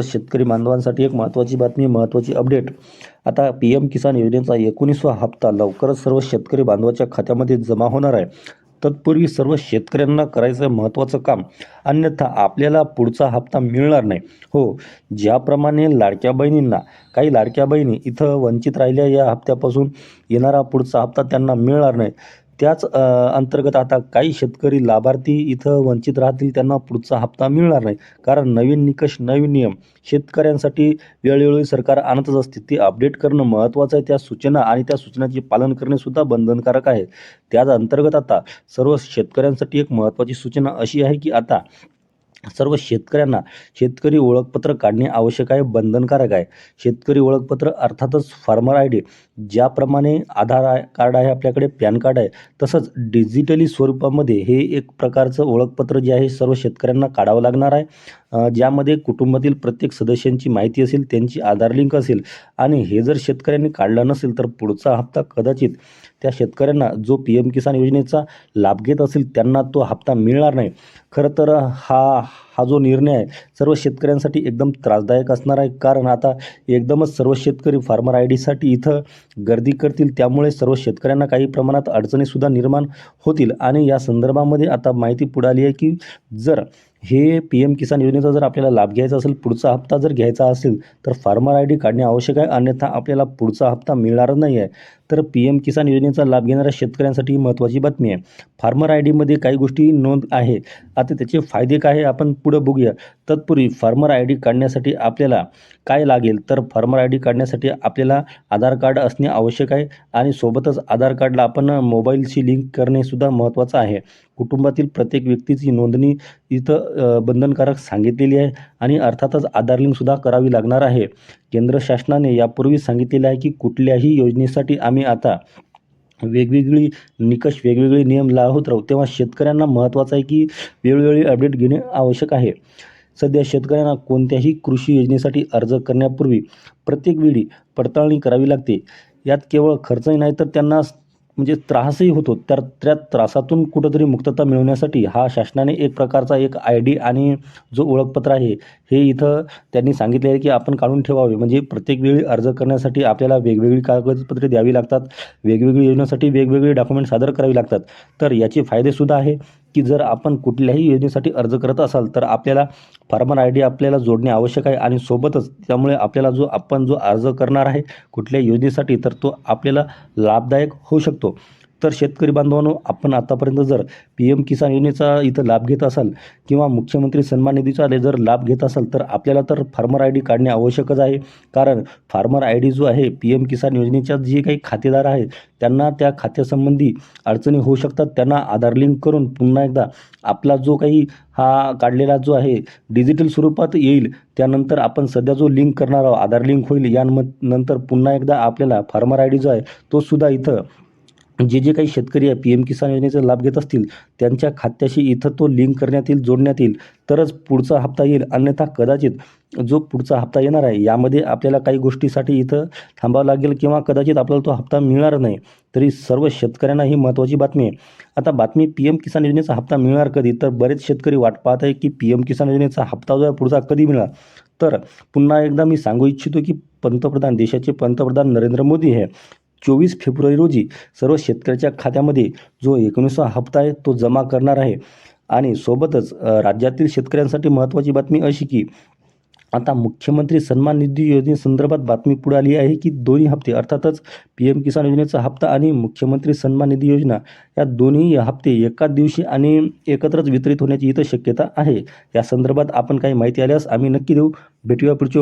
सर्व शेतकरी बांधवांसाठी एक महत्त्वाची बातमी महत्त्वाची अपडेट. आता पी एम किसान योजनेचा एकोणीसवा हप्ता लवकरच सर्व शेतकरी बांधवाच्या खात्यामध्ये जमा होणार आहे. तत्पूर्वी सर्व शेतकऱ्यांना करायचं महत्त्वाचं काम. अन्यथा आपल्याला पुढचा हप्ता मिळणार नाही. हो ज्याप्रमाणे लाडक्या बहिणींना काही लाडक्या बहिणी इथं वंचित राहिल्या या हप्त्यापासून येणारा पुढचा हप्ता त्यांना मिळणार नाही. त्याच अंतर्गत आता काही शेतकरी लाभार्थी इथं वंचित राहतील त्यांना पुढचा हप्ता मिळणार नाही. कारण नवीन निकष नवीन नियम शेतकऱ्यांसाठी वेळोवेळी सरकार आणतच असते. ते अपडेट करणं महत्त्वाचं आहे. त्या सूचना आणि त्या सूचनाचे पालन करणेसुद्धा बंधनकारक आहे. त्याच अंतर्गत आता सर्व शेतकऱ्यांसाठी एक महत्त्वाची सूचना अशी आहे की आता सर्व शेतकऱ्यांना शेतकरी ओळखपत्र काढणे आवश्यक आहे बंधनकारक आहे. शेतकरी ओळखपत्र अर्थातच फार्मर आय डी ज्याप्रमाणे आधार आय कार्ड आहे आपल्याकडे पॅन कार्ड आहे तसंच डिजिटली स्वरूपामध्ये हे एक प्रकारचं ओळखपत्र जे आहे सर्व शेतकऱ्यांना काढावं लागणार आहे. ज्यामध्ये कुटुंबातील प्रत्येक सदस्यांची माहिती असेल त्यांची आधार लिंक असेल आणि हे जर शेतकऱ्यांनी काढलं नसेल तर पुढचा हप्ता कदाचित त्या शेतकऱ्यांना जो पी एम किसान योजनेचा लाभ घेत असेल त्यांना तो हप्ता मिळणार नाही. खरं तर हा हा जो निर्णय आहे सर्व शेतकऱ्यांसाठी एकदम त्रासदायक असणार आहे. कारण आता एकदमच सर्व शेतकरी फार्मर आय डीसाठी इथं गर्दी करतील. त्यामुळे सर्व शेतकऱ्यांना काही प्रमाणात अडचणीसुद्धा निर्माण होतील. आणि या संदर्भामध्ये आता माहिती पुढे आली आहे की जर हे पी एम किसान योजनेचा जर आपल्याला लाभ घ्यायचा असेल पुढचा हप्ता जर घ्यायचा असेल तर फार्मर आय डी काढणे आवश्यक आहे. अन्यथा आपल्याला पुढचा हप्ता मिळणार नाही आहे. तर पी एम किसान योजनेचा लाभ घेणाऱ्या शेतकऱ्यांसाठी महत्त्वाची बातमी आहे. फार्मर आय डीमध्ये काही गोष्टी नोंद आहे. आता त्याचे फायदे काय आहे आपण पुढं बघूया. तत्पूर्वी फार्मर आय डी काढण्यासाठी आपल्याला काय लागेल? तर फार्मर आय डी काढण्यासाठी आपल्याला आधार कार्ड असणे आवश्यक आहे आणि सोबतच आधार कार्डला आपण मोबाईलशी लिंक करणेसुद्धा महत्त्वाचं आहे. कुटुंबातील प्रत्येक व्यक्तीची नोंदणी इथं बंधनकारक सांगितलेली आहे आणि अर्थातच आधार लिंकसुद्धा करावी लागणार आहे. केंद्र शासनाने यापूर्वी सांगितलेलं आहे की कुठल्याही योजनेसाठी आम्ही आता वेगवेगळी निकष वेगवेगळे नियम लावत राहू तेव्हा शेतकऱ्यांना महत्त्वाचं आहे की वेळोवेळी अपडेट घेणे आवश्यक आहे. सध्या शेतकऱ्यांना कोणत्याही कृषी योजनेसाठी अर्ज करण्यापूर्वी प्रत्येक वेळी पडताळणी करावी लागते. यात केवळ खर्चही नाही तर त्यांना म्हणजे त्रासही होतो. तर त्या त्रासातून कुठंतरी मुक्तता मिळवण्यासाठी हा शासनाने एक प्रकारचा एक आय डी आणि जो ओळखपत्र आहे हे इथं त्यांनी सांगितले आहे की आपण काढून ठेवावे. म्हणजे प्रत्येक वेळी अर्ज करण्यासाठी आपल्याला वेगवेगळी कागदपत्रे द्यावी लागतात. वेगवेगळी योजनेसाठी वेगवेगळे डॉक्युमेंट सादर करावी लागतात. तर याचे फायदेसुद्धा आहे. की जर आपण कुठल्याही योजनेसाठी अर्ज करत असाल तर आपल्याला फार्मर आय डी आपल्याला जोडणे आवश्यक आहे आणि सोबतच त्यामुळे आपल्याला जो आपण जो अर्ज करणार आहे कुठल्याही योजनेसाठी तर तो आपल्याला लाभदायक होऊ शकतो. तर शेतकरी बांधवांनो आपण आतापर्यंत जर पी एम किसान योजनेचा इथं लाभ घेत असाल किंवा मुख्यमंत्री सन्मान निधीचा जर लाभ घेत असाल तर आपल्याला तर फार्मर आय डी काढणे आवश्यकच आहे. कारण फार्मर आय डी जो आहे पी एम किसान योजनेच्या जे काही खातेदार आहेत त्यांना त्या खात्यासंबंधी अडचणी होऊ शकतात. त्यांना आधार लिंक करून पुन्हा एकदा आपला जो काही हा काढलेला जो आहे डिजिटल स्वरूपात येईल त्यानंतर आपण सध्या जो लिंक करणार आहोत आधार लिंक होईल यानंतर पुन्हा एकदा आपल्याला फार्मर आय डी जो आहे तो सुद्धा इथं जे जे काही शेतकरी आहे पी एम किसान योजनेचा लाभ घेत असतील त्यांच्या खात्याशी इथं तो लिंक करण्यात येईल जोडण्यात येईल. तरच पुढचा हप्ता येईल. अन्यथा कदाचित जो पुढचा हप्ता येणार आहे यामध्ये आपल्याला काही गोष्टीसाठी इथं थांबावं लागेल किंवा कदाचित आपल्याला तो हप्ता मिळणार नाही. तरी सर्व शेतकऱ्यांना ही महत्त्वाची बातमी आहे. आता बातमी पी एम किसान योजनेचा हप्ता मिळणार कधी? तर बरेच शेतकरी वाट पाहत आहे की पी एम किसान योजनेचा हप्ता जो आहे पुढचा कधी मिळणार? तर पुन्हा एकदा मी सांगू इच्छितो की पंतप्रधान देशाचे पंतप्रधान नरेंद्र मोदी हे चोवीस फेब्रुवारी रोजी सर्व शेतकऱ्याच्या खात्यामध्ये जो एकोणीसवा हप्ता आहे तो जमा करणार आहे. आणि सोबतच राज्यातील शेतकऱ्यांसाठी महत्त्वाची बातमी अशी की आता मुख्यमंत्री सन्मान निधी योजनेसंदर्भात बातमी पुढे आली आहे की दोन्ही हप्ते अर्थातच पी एम किसान योजनेचा हप्ता आणि मुख्यमंत्री सन्मान निधी योजना या दोन्ही हप्ते एकाच दिवशी आणि एकत्रच वितरित होण्याची इथं शक्यता आहे. या संदर्भात आपण काही माहिती आल्यास आम्ही नक्की देऊ. भेटूया पुढच्या